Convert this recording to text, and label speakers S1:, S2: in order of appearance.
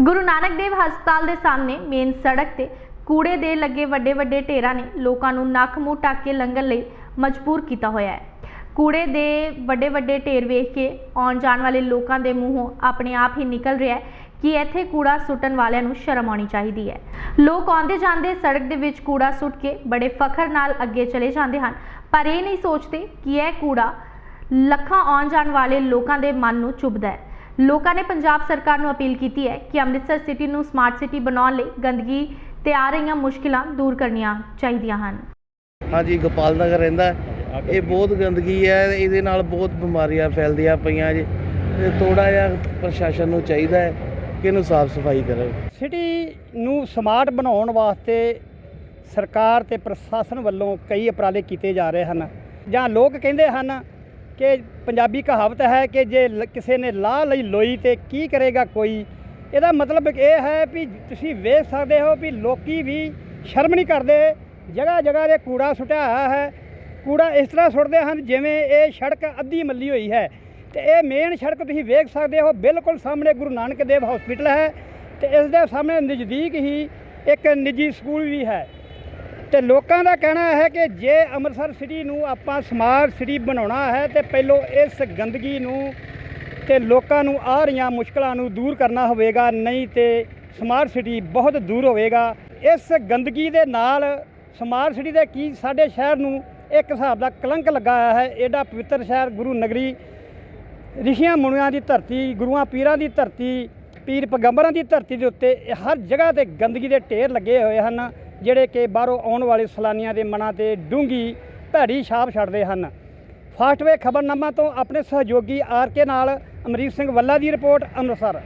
S1: ਗੁਰੂ ਨਾਨਕ ਦੇਵ ਹਸਪਤਾਲ ਦੇ ਸਾਹਮਣੇ ਮੇਨ ਸੜਕ ਤੇ ਕੂੜੇ ਦੇ ਲੱਗੇ ਵੱਡੇ ਵੱਡੇ ਢੇਰਾਂ ਨੇ ਲੋਕਾਂ ਨੂੰ ਨੱਕ ਮੂੰਹ ਢੱਕ ਕੇ ਲੰਘਣ ਲਈ ਮਜਬੂਰ ਕੀਤਾ ਹੋਇਆ ਹੈ। ਕੂੜੇ ਦੇ ਵੱਡੇ ਵੱਡੇ ਢੇਰ ਵੇਖ ਕੇ ਆਉਣ ਜਾਣ ਵਾਲੇ ਲੋਕਾਂ ਦੇ ਮੂੰਹੋਂ ਆਪਣੇ ਆਪ ਹੀ ਨਿਕਲ ਰਿਹਾ ਹੈ ਕਿ ਇੱਥੇ ਕੂੜਾ ਸੁੱਟਣ ਵਾਲਿਆਂ ਨੂੰ ਸ਼ਰਮ ਆਉਣੀ ਚਾਹੀਦੀ ਹੈ। ਲੋਕ ਆਉਂਦੇ ਜਾਂਦੇ ਸੜਕ ਦੇ ਵਿੱਚ ਕੂੜਾ ਸੁੱਟ ਕੇ ਬੜੇ ਫਖਰ ਨਾਲ ਅੱਗੇ ਚਲੇ ਜਾਂਦੇ ਹਨ, ਪਰ ਇਹ ਨਹੀਂ ਸੋਚਦੇ ਕਿ ਇਹ ਕੂੜਾ ਲੱਖਾਂ ਆਉਣ ਜਾਣ ਵਾਲੇ ਲੋਕਾਂ ਦੇ ਮਨ ਨੂੰ ਚੁਭਦਾ ਹੈ। ਲੋਕਾਂ ਨੇ ਪੰਜਾਬ ਸਰਕਾਰ ਨੂੰ ਅਪੀਲ ਕੀਤੀ ਹੈ ਕਿ ਅੰਮ੍ਰਿਤਸਰ ਸਿਟੀ ਨੂੰ ਸਮਾਰਟ ਸਿਟੀ ਬਣਾਉਣ ਲਈ ਗੰਦਗੀ ਤੇ ਆ ਰਹੀਆਂ ਮੁਸ਼ਕਿਲਾਂ ਦੂਰ ਕਰਨੀਆਂ ਚਾਹੀਦੀਆਂ ਹਨ।
S2: ਹਾਂਜੀ ਗੋਪਾਲ ਨਗਰ ਰਹਿੰਦਾ। ਇਹ ਬਹੁਤ ਗੰਦਗੀ ਹੈ ਇਹਦੇ ਨਾਲ ਬਹੁਤ ਬਿਮਾਰੀਆਂ ਫੈਲਦੀਆਂ ਪਈਆਂ ਜੀ। ਤੇ ਥੋੜਾ ਜਿਹਾ ਪ੍ਰਸ਼ਾਸਨ ਨੂੰ ਚਾਹੀਦਾ ਹੈ ਕਿ ਇਹਨੂੰ ਸਾਫ਼ ਸਫ਼ਾਈ ਕਰੇ।
S3: ਸਿਟੀ ਨੂੰ ਸਮਾਰਟ ਬਣਾਉਣ ਵਾਸਤੇ ਸਰਕਾਰ ਤੇ ਪ੍ਰਸ਼ਾਸਨ ਵੱਲੋਂ ਕਈ ਉਪਰਾਲੇ ਕੀਤੇ ਜਾ ਰਹੇ ਹਨ। ਜਾਂ ਲੋਕ ਕਹਿੰਦੇ ਹਨ ਕਿ ਪੰਜਾਬੀ ਕਹਾਵਤ ਹੈ ਕਿ ਜੇ ਲ- ਕਿਸੇ ਨੇ ਲਾਹ ਲਈ ਲੋਈ ਤੇ ਕੀ ਕਰੇਗਾ ਕੋਈ? ਇਹਦਾ ਮਤਲਬ ਇਹ ਹੈ ਵੀ ਤੁਸੀਂ ਵੇਖ ਸਕਦੇ ਹੋ ਵੀ ਲੋਕੀ ਵੀ ਸ਼ਰਮ ਨਹੀਂ ਕਰਦੇ। ਜਗ੍ਹਾ ਜਗ੍ਹਾ 'ਤੇ ਕੂੜਾ ਸੁੱਟਿਆ ਹੋਇਆ ਹੈ। ਕੂੜਾ ਇਸ ਤਰ੍ਹਾਂ ਸੁੱਟਦੇ ਹਨ ਜਿਵੇਂ ਇਹ ਸੜਕ ਅੱਧੀ ਮੱਲੀ ਹੋਈ ਹੈ। ਤੇ ਇਹ ਮੇਨ ਸੜਕ ਤੁਸੀਂ ਵੇਖ ਸਕਦੇ ਹੋ, ਬਿਲਕੁਲ ਸਾਹਮਣੇ ਗੁਰੂ ਨਾਨਕ ਦੇਵ ਹਸਪੀਟਲ ਹੈ। ਤੇ ਇਸ ਦੇ ਸਾਹਮਣੇ ਨਜ਼ਦੀਕ ਹੀ ਇੱਕ ਨਿੱਜੀ ਸਕੂਲ ਵੀ ਹੈ। ਤੇ ਲੋਕਾਂ ਦਾ ਕਹਿਣਾ ਹੈ ਕਿ ਜੇ ਅੰਮ੍ਰਿਤਸਰ ਸਿਟੀ ਨੂੰ ਆਪਾਂ ਸਮਾਰਟ ਸਿਟੀ ਬਣਾਉਣਾ ਹੈ, ਤੇ ਪਹਿਲੋਂ ਇਸ ਗੰਦਗੀ ਨੂੰ ਤੇ ਲੋਕਾਂ ਨੂੰ ਆ ਰਹੀਆਂ ਮੁਸ਼ਕਲਾਂ ਨੂੰ ਦੂਰ ਕਰਨਾ ਹੋਵੇਗਾ, ਨਹੀਂ ਤੇ ਸਮਾਰਟ ਸਿਟੀ ਬਹੁਤ ਦੂਰ ਹੋਵੇਗਾ। ਇਸ ਗੰਦਗੀ ਦੇ ਨਾਲ ਸਮਾਰਟ ਸਿਟੀ ਦੇ ਕੀ ਸਾਡੇ ਸ਼ਹਿਰ ਨੂੰ ਇੱਕ ਹਿਸਾਬ ਦਾ ਕਲੰਕ ਲੱਗਾ ਹੋਇਆ ਹੈ। ਐਡਾ ਪਵਿੱਤਰ ਸ਼ਹਿਰ ਗੁਰੂ ਨਗਰੀ, ਰਿਸ਼ੀਆਂ ਮੁਨੀਆਂ ਦੀ ਧਰਤੀ, ਗੁਰੂਆਂ ਪੀਰਾਂ ਦੀ ਧਰਤੀ, ਪੀਰ ਪੈਗੰਬਰਾਂ ਦੀ ਧਰਤੀ ਦੇ ਉੱਤੇ ਇਹ ਹਰ ਜਗ੍ਹਾ ਤੇ ਗੰਦਗੀ ਦੇ ਢੇਰ ਲੱਗੇ ਹੋਏ ਹਨ। ਜਿਹੜੇ ਕਿ ਬਾਹਰੋਂ ਆਉਣ ਵਾਲੇ ਸੈਲਾਨੀਆਂ ਦੇ ਮਨਾਂ ਤੇ ਡੂੰਗੀ ਭੈੜੀ ਛਾਪ ਛੱਡਦੇ ਹਨ। ਫਾਸਟਵੇ ਖਬਰਨਾਮਾ ਤੋਂ ਆਪਣੇ ਸਹਿਯੋਗੀ ਆਰ ਕੇ ਨਾਲ ਅਮਰੀਕ ਸਿੰਘ ਵੱਲਾ ਦੀ ਰਿਪੋਰਟ, ਅੰਮ੍ਰਿਤਸਰ।